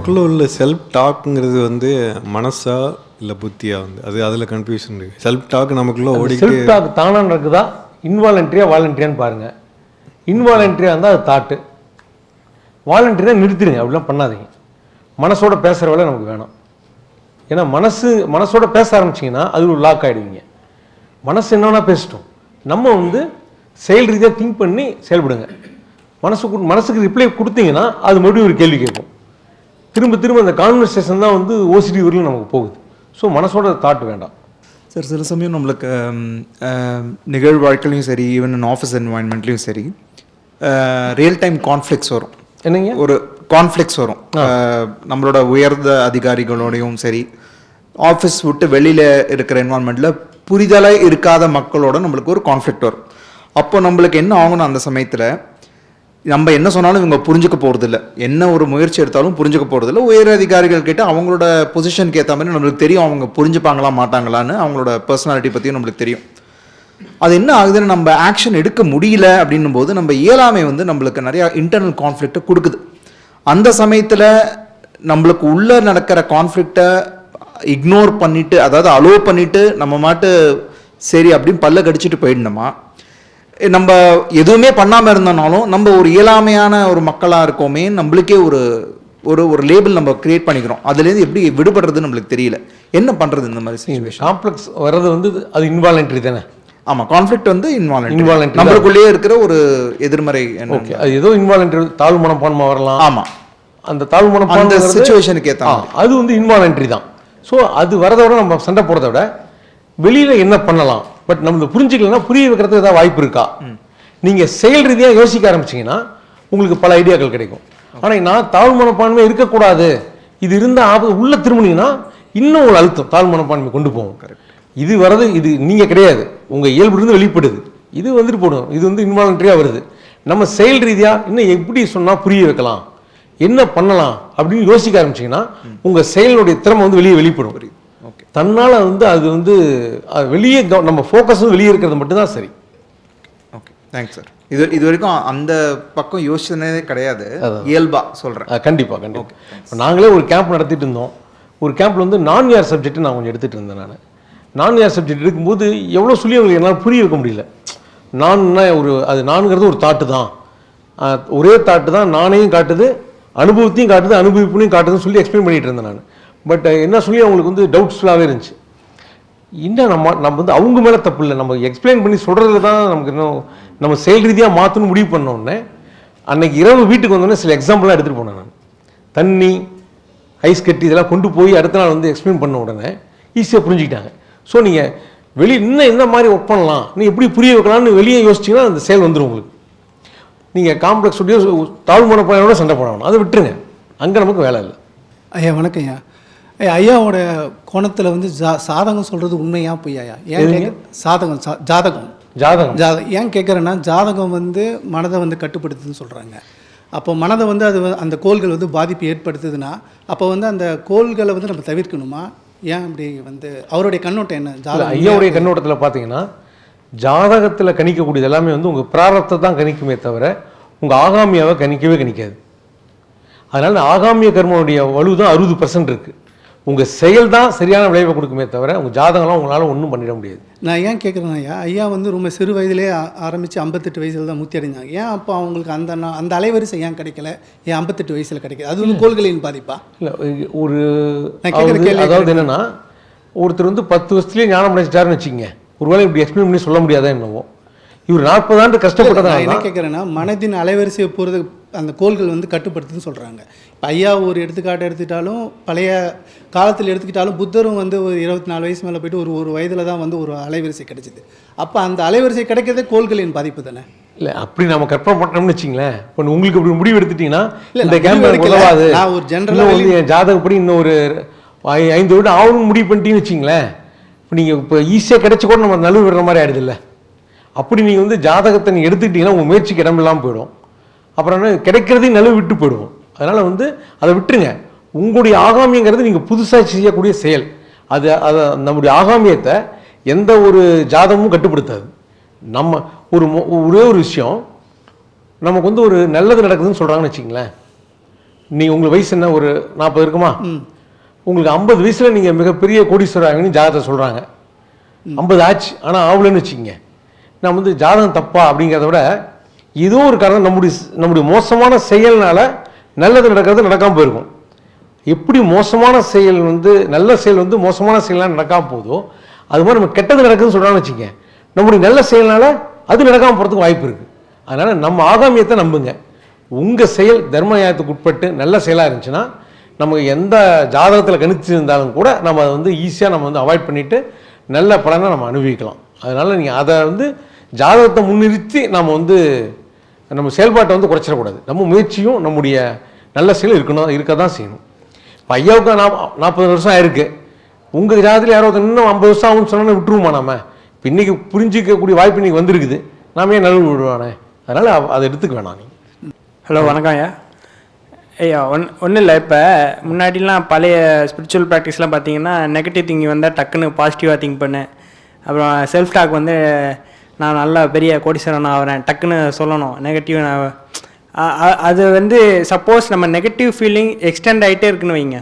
நமக்குள்ள உள்ள செல்ஃப் டாக்ங்கிறது வந்து மனசா இல்லை புத்தியா வந்து? அது அதில் கன்ஃபியூஷன் இருக்கு. செல்ஃப் டாக் நமக்குள்ள ஓடிக்கிட்டே செல்ஃப் டாக் தானாக நடக்குதா இன்வாலண்ட்ரியா வாலண்ட்ரியான்னு பாருங்க. இன்வாலண்ட்ரியா இருந்தால் அது தாட்டு வாலண்ட்ரியா நிறுத்திடுங்க. அப்படிலாம் பண்ணாதீங்க. மனசோட பேசுகிற வேலை நமக்கு வேணாம். ஏன்னா மனசு மனசோட பேச ஆரம்பிச்சிங்கன்னா அது ஒரு லாக் ஆகிடுவீங்க மனசு என்னன்னா பேசட்டும். நம்ம வந்து செயல் ரீதியாக திங்க் பண்ணி செயல்படுங்க. மனசுக்கு மனசுக்கு ரிப்ளை கொடுத்தீங்கன்னா அது மறுபடியும் ஒரு கேள்வி கேட்கும். திரும்ப திரும்ப அந்த கான்வர்சேஷன் தான் வந்து ஓசிடி வரலும் நமக்கு போகுது. ஸோ மனசோட தாட் வேண்டாம். சார் சில சமயம் நம்மளுக்கு நிகழ் வாழ்க்கையிலையும் சரி ஈவன் ஆஃபீஸ் என்வாயன்மெண்ட்லையும் சரி ரியல் டைம் கான்ஃப்ளிக்ஸ் வரும். என்னங்க? ஒரு கான்ஃப்ளிக்ஸ் வரும். நம்மளோட உயர்ந்த அதிகாரிகளோடையும் சரி ஆஃபீஸ் விட்டு வெளியில் இருக்கிற என்வான்மெண்ட்டில் புரிதலாக இருக்காத மக்களோட நம்மளுக்கு ஒரு கான்ஃப்ளிக்ட் வரும். அப்போ நம்மளுக்கு என்ன ஆகணும் அந்த சமயத்தில் நம்ம என்ன சொன்னாலும் இவங்க புரிஞ்சுக்க போகிறதில்ல என்ன ஒரு முயற்சி எடுத்தாலும் புரிஞ்சுக்க போகிறதில்ல உயர் அதிகாரிகள் கிட்ட அவங்களோட பொசிஷனுக்கு ஏற்ற மாதிரி நம்மளுக்கு தெரியும் அவங்க புரிஞ்சுப்பாங்களா மாட்டாங்களான்னு அவங்களோட பர்சனாலிட்டி பற்றியும் நம்மளுக்கு தெரியும். அது என்ன ஆகுதுன்னு நம்ம ஆக்ஷன் எடுக்க முடியல அப்படின்னும் போது நம்ம இயலாமை வந்து நம்மளுக்கு நிறையா இன்டர்னல் கான்ஃப்ளிக்ட்டை கொடுக்குது. அந்த சமயத்தில் நம்மளுக்கு உள்ளே நடக்கிற கான்ஃப்ளிக்ட்டை இக்னோர் பண்ணிவிட்டு அதாவது அலோவ் பண்ணிவிட்டு நம்ம மாட்டு சரி அப்படின்னு பல்ல கடிச்சிட்டு போயிடணுமா? நம்ம எதுவுமே பண்ணாமல் இருந்தோம்னாலும் நம்ம ஒரு இயலாமையான ஒரு மக்களாக இருக்கோமே நம்மளுக்கே ஒரு ஒரு ஒரு லேபிள் நம்ம கிரியேட் பண்ணிக்கிறோம். அதுலேருந்து எப்படி விடுபடுறதுன்னு நம்மளுக்கு தெரியல. என்ன பண்ணுறது இந்த மாதிரி சுச்சுவேஷன் காம்ப்ளெக்ஸ் வர்றது வந்து அது இன்வாலண்ட்ரி தானே? ஆமா கான்ஃப்ளிக்ட் வந்து Involuntary. தான். நம்மளுக்குள்ளேயே இருக்கிற ஒரு எதிர்மறை ஓகே அது ஏதோ இன்வாலண்ட்ரி தாழ்வு மனப்பான்மை வரலாம். ஆமா. அந்த தாழ்வு அந்த மனப்பான்மை சுச்சுவேஷனுக்கு ஏத்த மாதிரி. அது வந்து இன்வாலண்ட்ரி தான். ஸோ அது வரதை விட நம்ம சண்டை போடுறத விட வெளியில என்ன பண்ணலாம்? பட் நம்ம புரிஞ்சுக்கலன்னா புரிய வைக்கிறதுக்கு ஏதாவது வாய்ப்பு இருக்கா? நீங்க செயல் ரீதியா யோசிக்க ஆரம்பிச்சீங்கன்னா உங்களுக்கு பல ஐடியாக்கள் கிடைக்கும். ஆனா நான் தாழ்வு மனப்பான்மை இருக்கக்கூடாது. இது இருந்தா ஆபத்து உள்ள திரும்பினீங்கன்னா இன்னும் ஒரு அழுத்தம் தாழ்வு மனப்பான்மை கொண்டு போகும். இது வரது இது நீங்க கிடையாது. உங்க இயல்பு இருந்து வெளிப்படுது. இது வந்துட்டு போடும். இது வந்து இன்வாலண்டரியா வருது. நம்ம செயல் ரீதியா இன்னும் எப்படி சொன்னா புரிய வைக்கலாம்? என்ன பண்ணலாம்? அப்படின்னு யோசிக்க ஆரம்பிச்சீங்கன்னா உங்க செயலுடைய திறமை வந்து வெளியே வெளிப்படும். தன்னால வந்து அது வந்து அது வெளியே நம்ம ஃபோக்கஸ் வெளியே இருக்கிறது மட்டும்தான் சரி. ஓகே தேங்க்ஸ் சார் இது இது வரைக்கும் அந்த பக்கம் யோசிச்சதே கிடையாது. இயல்பா சொல்றேன். அஹ் கண்டிப்பா கண்டிப்பா. இப்போ நாங்களே ஒரு கேம்ப் நடத்திட்டு இருந்தோம். ஒரு கேம்ப்ல வந்து நான் யார் சப்ஜெக்ட் நான் கொஞ்சம் எடுத்துட்டு இருந்தேன் நான். நான் யார் சப்ஜெக்ட் எடுக்கும்போது எவ்வளோ சொல்லி அவங்களுக்கு என்னால் புரிய வைக்க முடியல. நான்னா ஒரு அது நான்கிறது ஒரு தாட்டு தான். ஒரே தாட்டு தான் நானையும் காட்டுது அனுபவத்தையும் காட்டுது அனுபவிப்புனையும் காட்டுதுன்னு சொல்லி எக்ஸ்பிளைன் பண்ணிட்டு இருந்தேன் நான். பட் uh, என்ன சொல்லி அவங்களுக்கு வந்து டவுட்ஸ்ஃபுல்லாகவே இருந்துச்சு. இன்னும் நம்ம நம்ம வந்து அவங்க மேலே தப்பு இல்லை. நம்ம எக்ஸ்பிளைன் பண்ணி சொல்கிறதுல தான் நமக்கு இன்னும் நம்ம செயல் ரீதியாக மாற்றணும் முடிவு பண்ண உடனே அன்னைக்கு இரவு வீட்டுக்கு வந்தோடனே சில எக்ஸாம்பிளாக எடுத்துகிட்டு போனேன் நான். தண்ணி ஐஸ் கட்டி இதெல்லாம் கொண்டு போய் அடுத்த நாள் வந்து எக்ஸ்பிளைன் பண்ண உடனே ஈஸியாக புரிஞ்சுக்கிட்டாங்க. ஸோ நீங்கள் வெளியே இன்னும் என்ன மாதிரி ஒர்க் பண்ணலாம்? நீ எப்படி புரிய வைக்கலாம்னு வெளியே யோசிச்சிங்கன்னா அந்த செயல் வந்துடும் உங்களுக்கு. நீங்கள் காம்ப்ளெக்ஸ் தாழ்மான பயனோட சண்டை போடணும். அதை விட்டுருங்க. அங்கே நமக்கு வேலை இல்லை. ஐயா வணக்கம் ஐயா ஐயாவோட கோணத்தில் வந்து ஜா சாதகம் சொல்கிறது உண்மையா பொய்யாயா? ஏன் கேக்க- சாதகம் சா- ஜாதகம். ஜாதகம். ஜாதகம் ஏன் கேட்குறேன்னா ஜாதகம் வந்து மனதை வந்து கட்டுப்படுத்துதுன்னு சொல்கிறாங்க அப்போ மனதை வந்து அது அந்த கோள்கள் வந்து பாதிப்பு ஏற்படுத்துதுன்னா அப்போ வந்து அந்த கோள்களை வந்து நம்ம தவிர்க்கணுமா? ஏன் அப்படி வந்து அவருடைய கண்ணோட்டம் என்ன? ஜாதகம் ஐயாவுடைய கண்ணோட்டத்தில் பார்த்தீங்கன்னா ஜாதகத்தில் கணிக்கக்கூடியது எல்லாமே வந்து உங்கள் பிராரத்தை தான் கணிக்குமே தவிர உங்கள் ஆகாமியாவை கணிக்கவே கணிக்காது. அதனால ஆகாமிய கர்மனுடைய வலு தான் அறுபது பர்சன்ட் இருக்கு. உங்கள் செயல் தான் சரியான விளைவை கொடுக்குமே தவிர உங்கள் ஜாதகம்லாம் உங்களால் ஒன்றும் பண்ணிட முடியாது. நான் ஏன் கேட்குறேன் ஐயா ஐயா வந்து ரொம்ப சிறு வயதிலே ஆ- ஆரம்பிச்சு ஐம்பத்தெட்டு வயசுல தான் மூத்தி அடைஞ்சாங்க. ஏன் அப்போ அவங்களுக்கு அந்த அந்த அலைவரிசை ஏன் கிடைக்கல? ஏன் ஐம்பத்தெட்டு வயசுல கிடைக்குது அது வந்து கோள்களின் பாதிப்பா? இல்லை ஒரு அதாவது- என்னன்னா ஒருத்தர் வந்து பத்து வருஷத்துலேயே ஞானம் அடைஞ்சிட்டாருன்னு வச்சுக்கங்க. ஒருவேளை இப்படி எக்ஸ்பிளைன் பண்ணி சொல்ல முடியாதா என்னவோ. இவர் நாற்பது ஆண்டு கஷ்டப்பட்டதா என்ன கேட்குறேன்னா மனதின் அலைவரிசையை போகிறது அந்த கோள்கள் வந்து கட்டுப்படுத்துன்னு சொல்கிறாங்க இப்போ ஐயா ஒரு எடுத்துக்காட்டு எடுத்துக்கிட்டாலும் பழைய காலத்தில் எடுத்துக்கிட்டாலும் புத்தரும் வந்து ஒரு இருபத்தி நாலு வயசு மேலே போயிட்டு ஒரு ஒரு வயதில் தான் வந்து ஒரு அலைவரிசை கிடைச்சிது. அப்போ அந்த அலைவரிசை கிடைக்கிறதே கோள்களின் பாதிப்பு தானே? இல்லை அப்படி நம்ம கற்பனை பண்ணோம்னு வச்சிங்களேன். இப்போ உங்களுக்கு இப்படி முடிவு எடுத்துட்டீங்கன்னா இல்ல, இந்த நான் கேம்ப் முடிவு எனக்கு எடுக்கல. உதவாது. நான் ஒரு ஆ வந்து என் ஜாதகப்படி இன்னும் ஒரு ஐந்து வருடம் ஆகணும்னு முடிவு பண்ணிட்டீங்கன்னு வச்சிங்களேன். இப்போ நீங்கள் இப்போ ஈஸியாக கிடைச்ச கூட நம்ம நழுவு விடுற மாதிரி ஆயிடுது அப்படி நீங்கள் வந்து ஜாதகத்தை நீங்கள் எடுத்துக்கிட்டீங்கன்னா உங்கள் முயற்சிக்கு இடம் இல்லாமல் போயிடும். அப்புறம் என்ன கிடைக்கிறதையும் நழுவு விட்டு போயிடுவோம். அதனால் வந்து அதை விட்டுருங்க. உங்களுடைய ஆகாமியங்கிறது நீங்கள் புதுசாக செய்யக்கூடிய செயல். அது அதை நம்முடைய ஆகாமியத்தை எந்த ஒரு ஜாதகமும் கட்டுப்படுத்தாது. நம்ம ஒரு ஒரே ஒரு விஷயம் நமக்கு வந்து ஒரு நல்லது நடக்குதுன்னு சொல்கிறாங்கன்னு வச்சுங்களேன் நீ உங்களுக்கு வயசு என்ன ஒரு நாற்பது இருக்குமா? உங்களுக்கு ஐம்பது வயசுல நீங்க மிகப்பெரிய கோடீஸ்வரர் ஆகுன்னு ஜாதகத்தை சொல்றாங்க. ஐம்பது ஆச்சு ஆனா ஆகலன்னு வச்சுக்கங்க. நான் வந்து ஜாதகம் தப்பா அப்படிங்கிறத விட இதுவும் ஒரு காரணம் நம்முடைய நம்முடைய மோசமான செயல்னால நல்லது நடக்கிறது நடக்காமல் போயிருக்கும். எப்படி மோசமான செயல் வந்து நல்ல செயல் வந்து மோசமான செயலாம் நடக்காமல் போதோ அது மாதிரி நம்ம கெட்டது நடக்குதுன்னு சொல்கிறான்னு வச்சுங்க நம்முடைய நல்ல செயல்னால அது நடக்காமல் போகிறதுக்கு வாய்ப்பு இருக்குது அதனால் நம்ம ஆகாமியத்தை நம்புங்க. உங்கள் செயல் தர்ம நியாயத்துக்கு உட்பட்டு நல்ல செயலாக இருந்துச்சுன்னா நமக்கு எந்த ஜாதகத்தில் கணிச்சிருந்தாலும் கூட நம்ம அதை வந்து ஈஸியாக நம்ம வந்து அவாய்ட் பண்ணிவிட்டு நல்ல பலனை நம்ம அனுபவிக்கலாம். அதனால் நீங்கள் அதை வந்து ஜாதகத்தை முன்னிறுத்தி நம்ம வந்து நம்ம செயல்பாட்டை வந்து குறைச்சிடக்கூடாது. நம்ம முயற்சியும் நம்முடைய நல்ல செயல் இருக்கணும் இருக்க தான் செய்யணும். இப்போ ஐயாவுக்கு நாப் நாற்பது வருஷம் ஆயிருக்கு. உங்கள் ஜாதத்தில் யாரோ இன்னும் ஐம்பது வருஷம் ஆகும்னு சொன்னா விட்டுருவோமா நாம? இப்போ இன்றைக்கி புரிஞ்சிக்கக்கூடிய வாய்ப்பு இன்னைக்கு வந்திருக்குது. நாம ஏன் நழுவு விடுவானே அதனால் அதை எடுத்துக்க வேணாம் நீங்கள் ஹலோ வணக்கம் ஐயா. ஐயா ஒன் ஒன்றும் இல்லை. இப்போ முன்னாடிலாம் பழைய ஸ்பிரிச்சுவல் ப்ராக்டிஸ்லாம் பார்த்தீங்கன்னா நெகட்டிவ் திங்கிங் வந்தால் டக்குன்னு பாசிட்டிவாக திங்க் பண்ணு. அப்புறம் செல்ஃப் டாக் வந்து நான் நல்ல பெரிய கோடீஸ்வரன் ஆகிறேன் டக்குன்னு சொல்லணும். நெகட்டிவ் அது வந்து சப்போஸ் நம்ம நெகட்டிவ் ஃபீலிங் எக்ஸ்டெண்ட் ஆகிட்டே இருக்குன்னு வைங்க.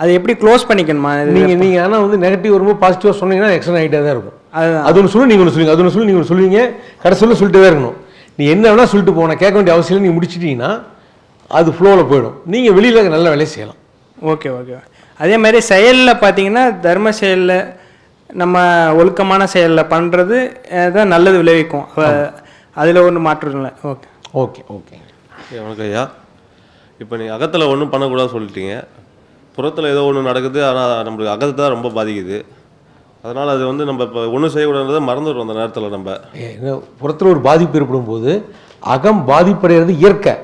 அது எப்படி க்ளோஸ் பண்ணிக்கணுமா? நீங்கள் நீங்கள் ஆனால் வந்து நெகட்டிவ் வரும்போது பாசிட்டிவாக சொன்னீங்கன்னா எக்ஸ்டன் ஆகிட்டே தான் இருக்கும். அதுதான். அது ஒன்று சொல்லி நீங்கள் ஒன்று சொல்லுவீங்க அது ஒன்று சொல்லி நீங்கள் ஒன்று சொல்லுவீங்க. கடைசியில் சொல்லிட்டே தான் இருக்கணும். நீ என்ன வேணால் சொல்லிட்டு போன கேட்க வேண்டிய அவசியம் இல்லை, நீ முடிச்சிட்டீங்கன்னா அது ஃப்ளோவில் போயிடும். நீங்கள் வெளியில் நல்ல வேலையை செய்யலாம். ஓகே ஓகே அதே மாதிரி செயலில் பார்த்தீங்கன்னா தர்ம செயலில் நம்ம ஒழுக்கமான செயலில் பண்ணுறது தான் நல்லது விளைவிக்கும். அதில் ஒன்றும் மாற்றம் இல்லை. ஓகே. Okay okay. வணக்கம் ஐயா. இப்போ நீங்கள் அகத்தில் ஒன்றும் பண்ணக்கூடாது சொல்லிட்டீங்க. புறத்தில் ஏதோ ஒன்று நடக்குது ஆனால் நம்மளுக்கு அகத்தை தான் ரொம்ப பாதிக்குது. அதனால் அது வந்து நம்ம இப்போ ஒன்றும் செய்யக்கூடாதுன்றதை மறந்துடுறோம் அந்த நேரத்தில் நம்ம. புறத்தில் ஒரு பாதிப்பு ஏற்படும் போது அகம் பாதிப்படைகிறது இயற்கை.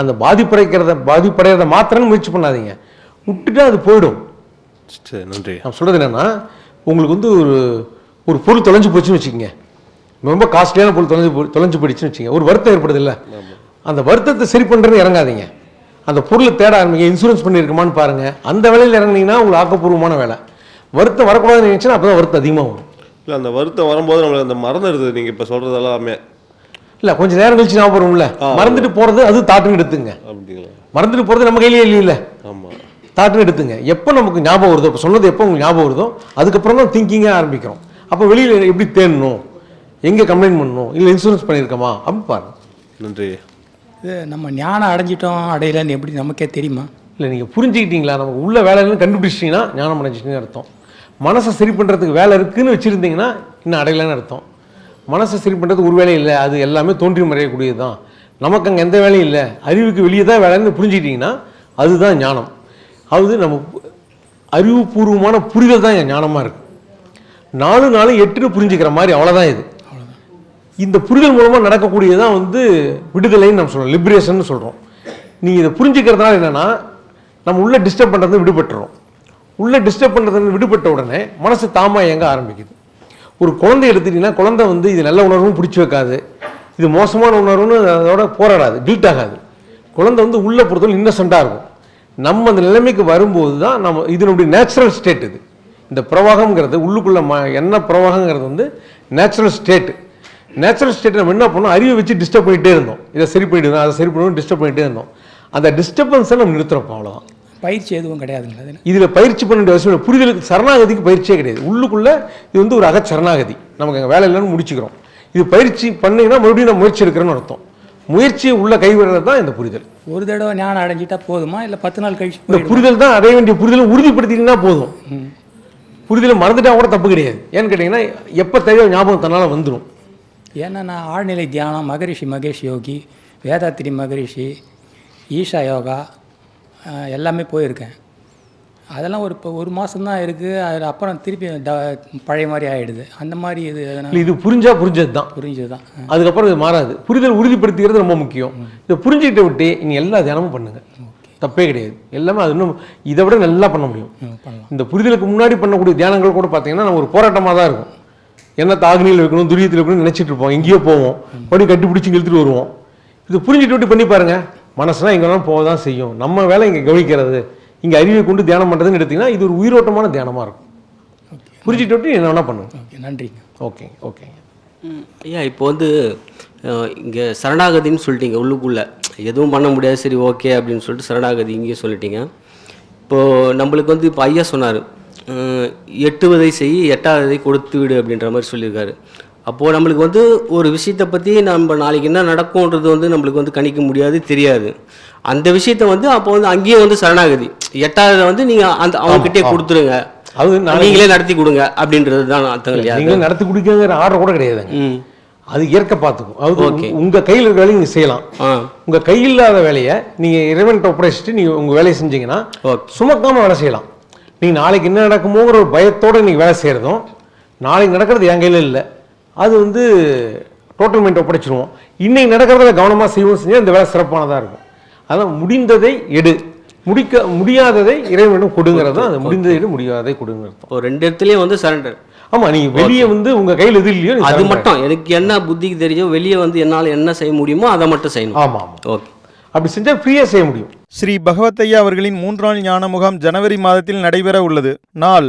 அந்த பாதிப்படைக்கிறத பாதிப்படைகிறத மாத்திரம் முயற்சி பண்ணாதீங்க. விட்டுட்டா அது போயிடும். சரி நன்றி நான் சொல்கிறது என்னன்னா உங்களுக்கு வந்து ஒரு ஒரு பொருள் தொலைஞ்சு போச்சுன்னு வச்சுக்கோங்க. ரொம்ப காஸ்ட்லியான பொருள் தொலைஞ்சு தொலைஞ்சு போயிடுச்சுன்னு வச்சுக்கோங்க. ஒரு வருத்தம் ஏற்படுது இல்லை அந்த வருத்தத்தை சரி பண்ணுறதுன்னு இறங்காதீங்க. அந்த பொருளை தேட ஆரம்பிங்க. இன்சூரன்ஸ் பண்ணியிருக்குமான்னு பாருங்க. அந்த வேலையில் இறங்குனீங்கன்னா உங்களுக்கு ஆக்கப்பூர்வமான வேலை. வருத்தம் வரக்கூடாதுன்னு நினைச்சுன்னா அப்போ தான் வருத்தம் அதிகமாக வரும். இல்லை அந்த வருத்தம் வரும்போது நம்மளுக்கு அந்த மறந்துடுது நீங்கள் இப்போ சொல்கிறது எல்லாமே. இல்லை கொஞ்சம் நேரம் கழிச்சு ஞாபகம் வரும்ல. மறந்துட்டு போகிறது அது தாட்டுன்னு எடுத்துங்க. மறந்துட்டு போகிறது நம்ம கையிலேயே இல்லையில ஆமாம் தாட்டுன்னு எடுத்துங்க. எப்போ நமக்கு ஞாபகம் வருதோ இப்போ சொன்னது எப்போ உங்களுக்கு ஞாபகம் வருதோ அதுக்கப்புறம் தான் திங்கிங்காக ஆரம்பிக்கிறோம். அப்போ வெளியில் எப்படி தேடணும்? எங்கே கம்ப்ளைண்ட் பண்ணணும்? இல்லை இன்சூரன்ஸ் பண்ணியிருக்கோமா? அப்படின்னு பாருங்க. நன்றி. இது நம்ம ஞானம் அடைஞ்சிட்டோம் அடையலன்னு எப்படி நமக்கே தெரியுமா? இல்லை நீங்கள் புரிஞ்சுக்கிட்டீங்களா? நமக்கு உள்ள வேலைன்னு கண்டுபிடிச்சிட்டிங்கன்னா ஞானம் அடைஞ்சிட்டுன்னு அர்த்தம். மனசை சரி பண்ணுறதுக்கு வேலை இருக்குன்னு வச்சுருந்தீங்கன்னா இன்னும் அடையலைன்னு அர்த்தம். மனசை சரி பண்ணுறதுக்கு ஒரு வேலை இல்லை. அது எல்லாமே தோன்றி மறையக்கூடியது தான் நமக்கு அங்கே எந்த வேலையும் இல்லை. அறிவுக்கு வெளியே தான் வேலைன்னு புரிஞ்சுக்கிட்டிங்கன்னா அதுதான் ஞானம். அது நம்ம அறிவுபூர்வமான புரிதல் தான் என் ஞானமாக இருக்குது நாலு நாலு எட்டுன்னு புரிஞ்சுக்கிற மாதிரி அவ்வளோதான் இது. இந்த புரிதல் மூலமாக நடக்கக்கூடியதான் வந்து விடுதலைன்னு நம்ம சொல்கிறோம் லிபரேஷன் சொல்கிறோம் நீங்கள் இதை புரிஞ்சுக்கிறதுனால என்னன்னா நம்ம உள்ளே டிஸ்டர்ப் பண்ணுறது விடுபட்டுறோம். உள்ளே டிஸ்டர்ப் பண்ணுறது விடுபட்ட உடனே மனசு தாமாக இயங்க ஆரம்பிக்குது. ஒரு குழந்தை எடுத்துட்டீங்கன்னா குழந்தை வந்து இது நல்ல உணர்வும் பிடிச்சி வைக்காது. இது மோசமான உணர்வுன்னு அதோட போராடாது கில்ட் ஆகாது. குழந்தை வந்து உள்ளே பொறுத்தவரை இன்னசென்ட்டாக இருக்கும். நம்ம அந்த நிலைமைக்கு வரும்போது தான் நம்ம இது நம்முடைய நேச்சுரல் ஸ்டேட் இது. இந்த பிரவாகம்ங்கிறது உள்ளுக்குள்ள ம என்ன பிரவாகங்கிறது வந்து நேச்சுரல் ஸ்டேட் நேச்சுரல் ஸ்டேட் நம்ம என்ன பண்ணோம்? அறிவை வச்சு டிஸ்டர்ப் பண்ணிகிட்டே இருந்தோம். இதை சரி பண்ணிவிடுவோம் அதை சரி பண்ணுவோம் டிஸ்டர்ப் பண்ணிகிட்டே இருந்தோம். அந்த டிஸ்டர்பன்ஸை நம்ம நிறுத்துறப்போ அவ்வளோதான் பயிற்சி எதுவும் கிடையாதுங்களா இதில்? பயிற்சி பண்ண வேண்டிய அவசியம் புரிதலுக்கு சரணாகதிக்கு பயிற்சியே கிடையாது. உள்ளுக்குள்ள இது வந்து ஒரு அகச் சரணாகதி நமக்கு அங்கே வேலை இல்லைன்னு முடிச்சுக்கிறோம். இது பயிற்சி பண்ணீங்கன்னா மறுபடியும் நம்ம முயற்சி எடுக்கிறேன்னு அர்த்தம். முயற்சியை உள்ள கைவிடுறது தான் இந்த புரிதல். ஒரு தடவை ஞானம் அடைஞ்சிட்டா போதுமா? இல்லை பத்து நாள் கழிச்சு இந்த? புரிதல் தான் அடைய வேண்டிய புரிதலை உறுதிப்படுத்திட்டீங்கன்னா போதும். புரிதலை மறந்துட்டா கூட தப்பு கிடையாது. ஏன்னு கேட்டிங்கன்னா எப்போ தேவையோ ஞாபகம் தன்னால் வந்துடும் ஏன்னா நான் ஆழ்நிலை தியானம் மகரிஷி மகேஷ் யோகி வேதாத்திரி மகரிஷி ஈஷா யோகா எல்லாமே போயிருக்கேன். அதெல்லாம் ஒரு இப்போ ஒரு மாதம் தான் இருக்குது அது அப்புறம் திருப்பி ட- பழைய மாதிரி ஆகிடுது அந்த மாதிரி இது எதனா இல்லை இது புரிஞ்சா புரிஞ்சது தான் புரிஞ்சது தான் அதுக்கப்புறம் இது மாறாது. புரிதல் உறுதிப்படுத்திக்கிறது ரொம்ப முக்கியம். இதை புரிஞ்சுக்கிட்ட விட்டு இனி எல்லா தியானமும் பண்ணுங்க. தப்பே கிடையாது. எல்லாமே அது இன்னும் இதை விட நல்லா பண்ண முடியும். இந்த புரிதலுக்கு முன்னாடி பண்ணக்கூடிய தியானங்கள் கூட பார்த்தீங்கன்னா நம்ம ஒரு போராட்டமாக தான் இருக்கும். என்ன தாகினியில் வைக்கணும் துரியத்தில் வைக்கணும்னு நினைச்சிட்டு இருப்போம். எங்கேயோ போவோம். படி கட்டி பிடிச்சி இழுத்துட்டு வருவோம். இது புரிஞ்சுட்டு விட்டு பண்ணி பாருங்க. மனசுனா எங்கே வேணாலும் போக தான் செய்யும். நம்ம வேலை இங்கே கவனிக்கிறது. இங்கே அறிவை கொண்டு தியானம் பண்ணுறதுன்னு எடுத்தீங்கன்னா இது ஒரு உயிரோட்டமான தியானமாக இருக்கும். புரிஞ்சுட்டு விட்டு என்ன வேணால் பண்ணுங்க. ஓகே நன்றிங்க ஓகே ஓகேங்க ஐயா இப்போ வந்து இங்கே சரணாகதின்னு சொல்லிட்டீங்க உள்ளுக்குள்ளே. எதுவும் பண்ண முடியாது சரி ஓகே அப்படின்னு சொல்லிட்டு சரணாகதி இங்கேயே சொல்லிட்டீங்க. இப்போது நம்மளுக்கு வந்து இப்போ ஐயா சொன்னார் எட்டுவதை செய் எட்டாவதை கொடுத்து விடு அப்படின்ற மாதிரி சொல்லியிருக்காரு. அப்போது நம்மளுக்கு வந்து ஒரு விஷயத்தை பற்றி நம்ம நாளைக்கு என்ன நடக்கும்ன்றது வந்து நம்மளுக்கு வந்து கணிக்க முடியாது தெரியாது. அந்த விஷயத்தை வந்து அப்போ வந்து அங்கேயே வந்து சரணாகதி. எட்டாவதை வந்து நீங்கள் அந்த அவங்ககிட்டே கொடுத்துருங்க. அது நீங்களே நடத்தி கொடுங்க அப்படின்றது தான் அர்த்தம் இல்லையா? நீங்களும் நடத்தி குடிக்கங்கிற ஆர்டர் கூட கிடையாதுங்க. அது இயற்கை பார்த்துக்கும். அது Okay. உங்க- உங்க கையில் இருக்கிற வேலையை நீங்க செய்யலாம். ஆ. உங்க கையில் இல்லாத வேலையை நீங்க இறைவன்கிட்ட ஒப்படைச்சிட்டு நீங்க உங்க வேலையை செஞ்சீங்கன்னா ஓகே. சுமக்காம வேலை செய்யலாம். நீங்க நாளைக்கு என்ன நடக்குமோங்கிற ஒரு பயத்தோட நீங்க வேலை செய்யறதும் நாளைக்கு நடக்கிறது என் கையில இல்லை. அது வந்து டோட்டல் மைண்ட் ஒப்படைச்சிருவோம். இன்னைக்கு நடக்கிறத கவனமா செய்வோம் செஞ்சா இந்த வேலை சிறப்பானதா இருக்கும். அதான் முடிந்ததை எடு. முடிக்க முடியாததை இறைவனிடம் கொடுங்கிறது தான். அது முடிந்ததை எடு முடியாததை கொடுங்கிறது இப்போ ரெண்டு இடத்துலயும் வந்து சரண்டர் ஆமா நீங்க வெளியே வந்து உங்க கையில் எது இல்லையோ அது மட்டும். எனக்கு என்ன புத்திக்கு தெரிஞ்சோ வெளியே வந்து என்னால் என்ன செய்ய முடியுமோ அதை மட்டும் செய்யணும். ஆமா ஆமா. ஓகே. அப்படி செஞ்சா ஃப்ரீயா செய்ய முடியும். ஸ்ரீ பகவத்தையா அவர்களின் மூன்று நாள் ஞான முகாம் ஜனவரி மாதத்தில் நடைபெற உள்ளது. நாள்